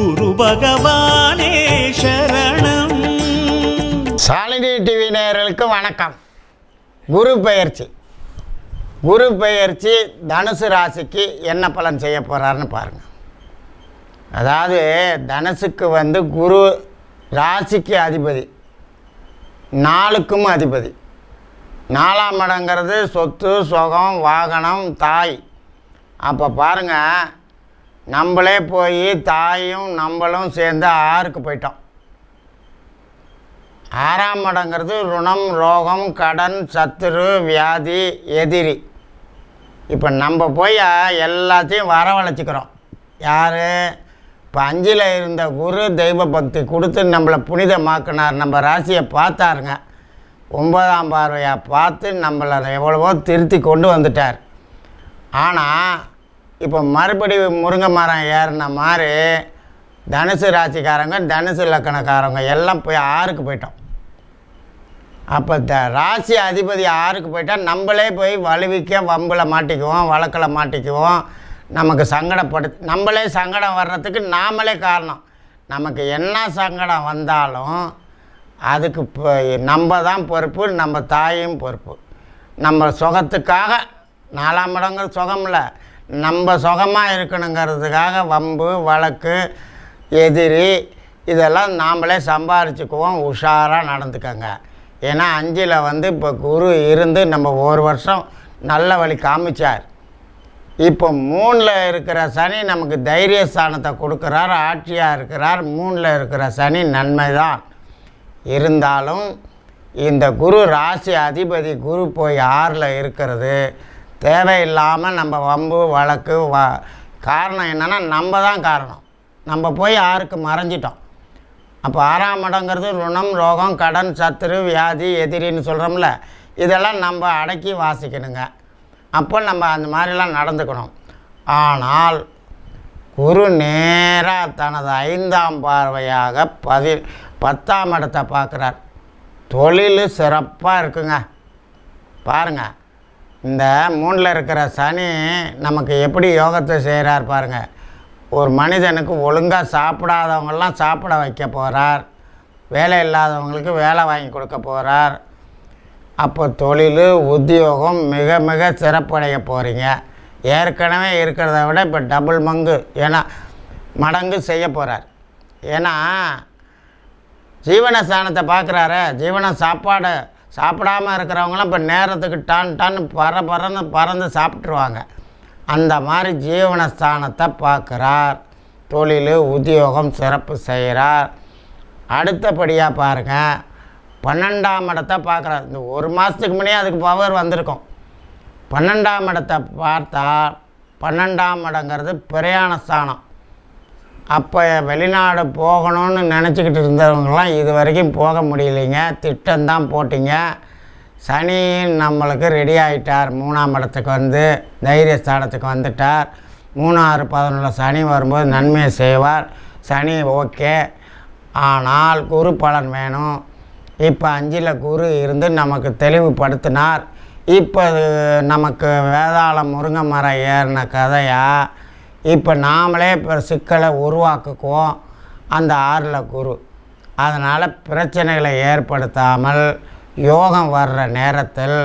குரு பகவானே சரணம். சாலினி டிவி நேயர்களுக்கு வணக்கம். குரு பெயர்ச்சி. குரு பெயர்ச்சி தனுசு ராசிக்கு என்ன பலன் செய்ய போகிறாருன்னு பாருங்கள் அதாவது தனுசுக்கு வந்து குரு ராசிக்கு அதிபதி. நாளுக்கும் அதிபதி. நாலாம் இடங்கிறது சொத்து சுகம் வாகனம் தாய். அப்போ பாருங்கள் நம்மளே போய் தாயும் நம்மளும் சேர்ந்து ஆறுக்கு போயிட்டோம். ஆறாம் மடங்கிறது ருணம் ரோகம் கடன் சத்துரு வியாதி எதிரி. இப்போ நம்ம போய் எல்லாத்தையும் வரவழைச்சிக்கிறோம். யார்? இப்போ அஞ்சில் இருந்த குரு தெய்வ பக்தி கொடுத்து நம்மளை புனிதமாக்குனார். நம்ம ராசியை பார்த்தாருங்க. ஒன்பதாம் பார்வையாக பார்த்து நம்மளை எவ்வளவோ திருத்தி கொண்டு வந்துட்டார். ஆனால் இப்போ மறுபடி முருங்கை மரம் ஏறின மாதிரி தனுசு ராசிக்காரங்க தனுசு லக்கணக்காரங்க எல்லாம் போய் ஆறுக்கு போயிட்டோம். அப்போ த ராசி அதிபதி ஆறுக்கு போயிட்டால் நம்மளே போய் வலுவிக்க வம்பில் மாட்டிக்குவோம் வழக்கில் மாட்டிக்குவோம். நமக்கு சங்கடப்படு நம்மளே சங்கடம் வர்றதுக்கு நாமளே காரணம். நமக்கு என்ன சங்கடம் வந்தாலும் அதுக்கு இப்போ நம்ம தான் பொறுப்பு நம்ம தாயும் பொறுப்பு. நம்ம சுகத்துக்காக நாலாம் இடங்கிற சுகம் இல்லை நம்ம சுகமாக இருக்கணுங்கிறதுக்காக வம்பு வழக்கு எதிரி இதெல்லாம் நாம்ளே சம்பாரிச்சுக்குவோம். உஷாராக நடந்துக்கங்க. ஏன்னா அஞ்சில் வந்து இப்போ குரு இருந்து நம்ம ஒரு வருஷம் நல்ல வழி காமிச்சார். இப்போ மூணில் இருக்கிற சனி நமக்கு தைரிய ஸ்தானத்தை கொடுக்குறார் ஆட்சியாக இருக்கிறார். மூணில் இருக்கிற சனி நன்மை தான் இருந்தாலும் இந்த குரு ராசி அதிபதி குரு போய் ஆறில் இருக்கிறது தேவையில்லாமல் நம்ம வம்பு வழக்கு வ காரணம் என்னென்னா நம்ம தான் காரணம். நம்ம போய் யாருக்கு மறைஞ்சிட்டோம். அப்போ ஆறாம் இடங்கிறது ருணம் ரோகம் கடன் சத்துரு வியாதி எதிரின்னு சொல்கிறோம்ல இதெல்லாம் நம்ம அடக்கி வாசிக்கணுங்க. அப்போ நம்ம அந்த மாதிரிலாம் நடந்துக்கணும். ஆனால் குரு நேராக தனது ஐந்தாம் பார்வையாக பதி பத்தாம் இடத்தை பார்க்குறார். தொழில் சிறப்பாக இருக்குங்க. பாருங்கள் இந்த மூணில் இருக்கிற சனி நமக்கு எப்படி யோகத்தை செய்கிறார் பாருங்கள் ஒரு மனிதனுக்கு ஒழுங்காக சாப்பிடாதவங்கெல்லாம் சாப்பிட வைக்க போகிறார் வேலை இல்லாதவங்களுக்கு வேலை வாங்கி கொடுக்க போகிறார் அப்போ தொழில் உத்தியோகம் மிக மிக சிறப்படைய போகிறீங்க ஏற்கனவே இருக்கிறத விட இப்போ டபுள் மங்கு ஏன்னா மடங்கு செய்ய போகிறார் ஏன்னா ஜீவனஸ்தானத்தை பார்க்குறாரு ஜீவன சாப்பாடு சாப்பிடாம இருக்கிறவங்களாம் இப்போ நேரத்துக்கு டான் டான் பற பறந்து பறந்து சாப்பிட்ருவாங்க அந்த மாதிரி ஜீவனஸ்தானத்தை பார்க்குறார். தொழில் உத்தியோகம் சிறப்பு செய்கிறார். அடுத்தபடியாக பாருங்கள் பன்னெண்டாம் இடத்தை பார்க்குறார். இந்த ஒரு மாதத்துக்கு முன்னே அதுக்கு பவர் வந்திருக்கும். பன்னெண்டாம் இடத்தை பார்த்தா பன்னெண்டாம் இடங்கிறது பிரயாண ஸ்தானம் அப்போ வெளிநாடு போகணும்னு நினச்சிக்கிட்டு இருந்தவங்களாம் இது வரைக்கும் போக முடியலைங்க. திட்டம்தான் போட்டிங்க. சனி நம்மளுக்கு ரெடி ஆகிட்டார் மூணாம் இடத்துக்கு வந்து தைரிய ஸ்தானத்துக்கு வந்துட்டார். மூணாறு பதினொன்று சனி வரும்போது நன்மையை செய்வார். சனி ஓகே. ஆனால் குரு பலன் வேணும். இப்போ அஞ்சில் குரு இருந்து நமக்கு தெளிவுபடுத்தினார். இப்போ அது நமக்கு வேதாளம் முருங்கை மரம் ஏறின கதையாக இப்போ நாமளே இப்போ சிக்கலை உருவாக்குக்குவோம். அந்த ஆறில் குரு. அதனால் பிரச்சனைகளை ஏற்படுத்தாமல் யோகம் வர்ற நேரத்தில்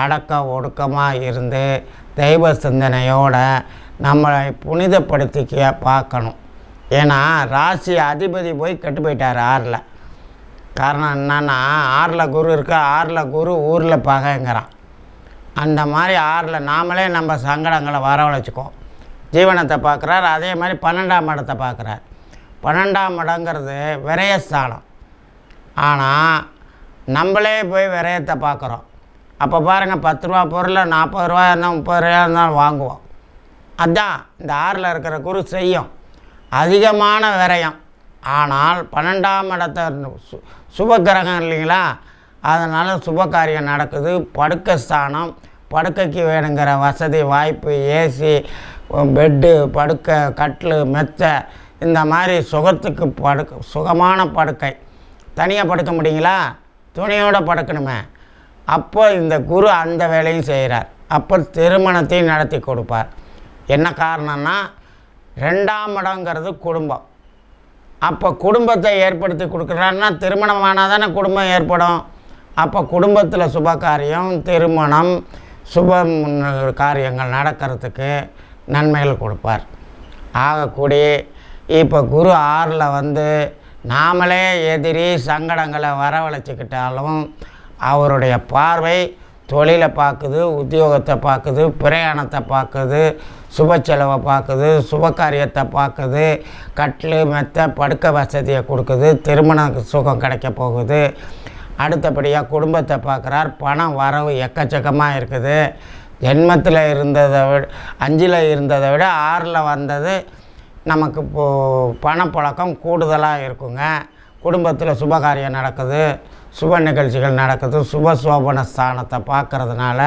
அடக்க ஒடுக்கமாக இருந்து தெய்வ சிந்தனையோட நம்மளை புனிதப்படுத்திக்க பார்க்கணும். ஏன்னா ராசி அதிபதி போய் கெட்டு போயிட்டார் ஆறில். காரணம் என்னன்னா ஆறில் குரு இருக்க ஆறில் குரு ஊரில் பகைங்கிறான். அந்த மாதிரி ஆறில் நாமளே நம்ம சங்கடங்களை வரவழைச்சிக்குவோம். ஜீவனத்தை பார்க்குறார் அதே மாதிரி பன்னெண்டாம் இடத்தை பார்க்குறார். பன்னெண்டாம் இடங்கிறது விரயஸ்தானம் ஆனால் நம்மளே போய் விரயத்தை பார்க்குறோம். அப்போ பாருங்கள் பத்து ரூபா பொருளை நாற்பது ரூபா இருந்தால் முப்பது ரூபா இருந்தாலும் வாங்குவோம். அதுதான் இந்த ஆறில் இருக்கிற குரு செய்யும். அதிகமான விரயம். ஆனால் பன்னெண்டாம் இடத்த சு சுப கிரகம் இல்லைங்களா? அதனால் சுப காரியம் நடக்குது. படுக்கை ஸ்தானம் படுக்கைக்கு வேணுங்கிற வசதி வாய்ப்பு ஏசி பெட்டு படுக்கை கட்டில் மெத்தை இந்த மாதிரி சுகத்துக்கு படுக்க சுகமான படுக்கை. தனியாக படுக்க முடியுங்களா? துணியோடு படுக்கணுமே. அப்போ இந்த குரு அந்த வேலையும் செய்கிறார் அப்போ திருமணத்தையும் நடத்தி கொடுப்பார். என்ன காரணம்னா ரெண்டாம் இடங்கிறது குடும்பம். அப்போ குடும்பத்தை ஏற்படுத்தி கொடுக்குறாருன்னா திருமணமானால் தானே குடும்பம் ஏற்படும். அப்போ குடும்பத்தில் சுப காரியம் திருமணம் சுப காரியங்கள் நடக்கிறதுக்கு நன்மைகள் கொடுப்பார். ஆகக்கூடி இப்போ குரு ஆறில் வந்து நாமளே எதிரி சங்கடங்களை வரவழைச்சிக்கிட்டாலும் அவருடைய பார்வை தொழிலை பார்க்குது உத்தியோகத்தை பார்க்குது பிரயாணத்தை பார்க்குது சுப செலவை பார்க்குது சுப காரியத்தை பார்க்குது கட்டில் மெத்த படுக்க வசதியை கொடுக்குது திருமண சுகம் கிடைக்க போகுது. அடுத்தபடியாக குடும்பத்தை பார்க்குறார் பணம் வரவு எக்கச்சக்கமாக இருக்குது. ஜென்மத்தில் இருந்ததை விட அஞ்சில் இருந்ததை விட ஆறில் வந்தது நமக்கு இப்போது பணப்பழக்கம் கூடுதலாக இருக்குங்க. குடும்பத்தில் சுபகாரியம் நடக்குது சுப நிகழ்ச்சிகள் நடக்குது சுப சோபன ஸ்தானத்தை பார்க்குறதுனால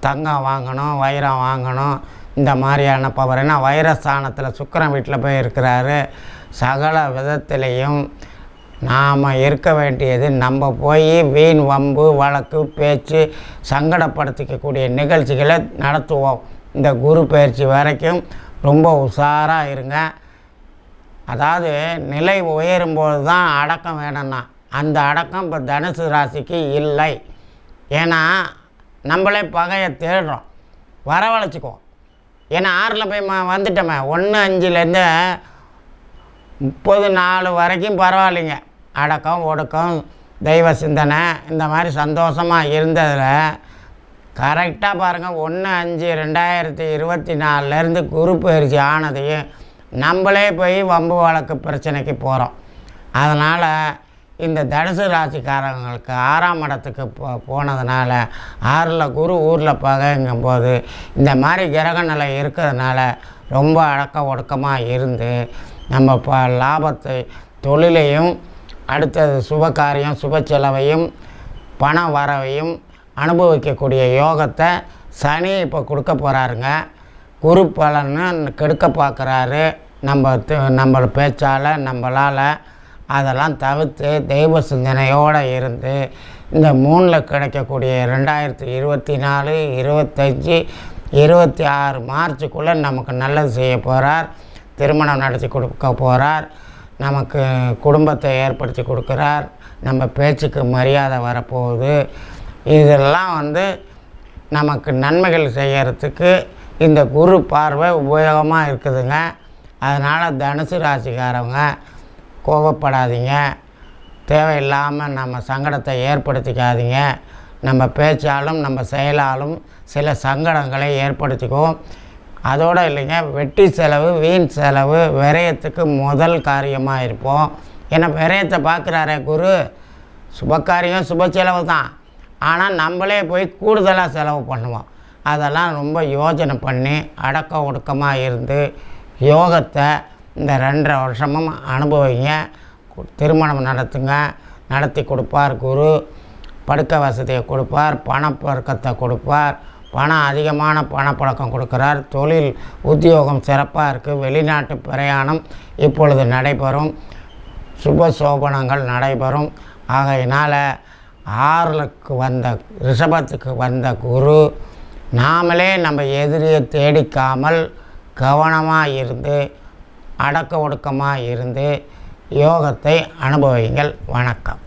தங்கம் வாங்கணும் வைரம் வாங்கணும் இந்த மாதிரியான பவர் ஏன்னா வைரஸ்தானத்தில் சுக்கரன் வீட்டில் போய் இருக்கிறாரு சகல விதத்திலையும் நாம் இருக்க வேண்டியது நம்ம போய் வீண் வம்பு வழக்கு பேச்சு சங்கடப்படுத்திக்கக்கூடிய நிகழ்ச்சிகளை நடத்துவோம். இந்த குரு பயிற்சி வரைக்கும் ரொம்ப உஷாராக இருங்க. அதாவது நிலை உயரும்போது தான் அடக்கம் வேணும்னா அந்த அடக்கம் இப்போ தனுசு ராசிக்கு இல்லை. ஏன்னா நம்மளே பகையை தேடுறோம். வரவழைச்சிக்குவோம். ஏன்னா ஆறில் போய் வந்துட்டோமே. ஒன்று அஞ்சுலேருந்து முப்பது நாலு வரைக்கும் பரவாயில்லைங்க. அடக்கம் ஒடுக்கம் தெய்வ சிந்தனை இந்த மாதிரி சந்தோஷமாக இருந்ததில் கரெக்டாக பாருங்கள் ஒன்று அஞ்சு ரெண்டாயிரத்தி இருபத்தி நாலுலேருந்து குரு பயிற்சி ஆனதையும் நம்மளே போய் வம்பு வழக்கு பிரச்சனைக்கு போகிறோம் அதனால் இந்த தனுசு ராசிக்காரங்களுக்கு ஆறாம் இடத்துக்கு போ போனதுனால ஆறில் குரு ஊரில் பகைங்கும் போது இந்த மாதிரி கிரக நிலை இருக்கிறதுனால ரொம்ப அடக்க ஒடுக்கமாக இருந்து நம்ம ப லாபத்தை தொழிலையும் அடுத்தது சுப காரியம் சுப செலவையும் பண வரவையும் அனுபவிக்கக்கூடிய யோகத்தை சனி இப்போ கொடுக்க போகிறாருங்க குரு பலன்னு கெடுக்க பார்க்குறாரு நம்ம தி- பேச்சால் நம்மளால் அதெல்லாம் தவிர்த்து தெய்வ சிந்தனையோடு இருந்து இந்த மூணில் கிடைக்கக்கூடிய ரெண்டாயிரத்தி இருபத்தி நாலு இருபத்தஞ்சி இருபத்தி ஆறு மார்ச்சுக்குள்ளே நமக்கு நல்லது செய்ய போகிறார் திருமணம் நடத்தி கொடுக்க போகிறார் நமக்கு குடும்பத்தை ஏற்படுத்தி கொடுக்குறார். நம்ம பேச்சுக்கு மரியாதை வரப்போகுது. இதெல்லாம் வந்து நமக்கு நன்மைகள் செய்கிறதுக்கு இந்த குரு பார்வை உபயோகமாக இருக்குதுங்க. அதனால் தனுசு ராசிக்காரவங்க கோபப்படாதீங்க தேவையில்லாமல் நம்ம சங்கடத்தை ஏற்படுத்திக்காதீங்க. நம்ம பேச்சாலும் நம்ம செயலாலும் சில சங்கடங்களை ஏற்படுத்திக்குவோம். அதோடு இல்லைங்க வெட்டி செலவு வீண் செலவு விரயத்துக்கு முதல் காரியமாக இருப்போம். ஏன்னா விரயத்தை பார்க்குறாரே குரு சுபக்காரியம் சுப செலவு தான். ஆனால் நம்மளே போய் கூடுதலாக செலவு பண்ணுவோம். அதெல்லாம் ரொம்ப யோஜனை பண்ணி அடக்க ஒடுக்கமாக இருந்து யோகத்தை இந்த ரெண்டரை வருஷமும் அனுபவிங்க. திருமணம் நடத்துங்க நடத்தி கொடுப்பார் குரு. படுக்க வசதியை கொடுப்பார் பணப்பழக்கத்தை கொடுப்பார். பணம் அதிகமான பணப்பழக்கம் கொடுக்குறார். தொழில் உத்தியோகம் சிறப்பாக இருக்குது வெளிநாட்டு பிரயாணம் இப்பொழுது நடைபெறும். சுப சோபனங்கள் நடைபெறும். ஆகையினால் ஆறுலுக்கு வந்த ரிஷபத்துக்கு வந்த குரு நாமளே நம்ம எதிரியை தேடிக்காமல் கவனமாக இருந்து அடக்க ஒடுக்கமாக இருந்து யோகத்தை அனுபவிங்கள். வணக்கம்.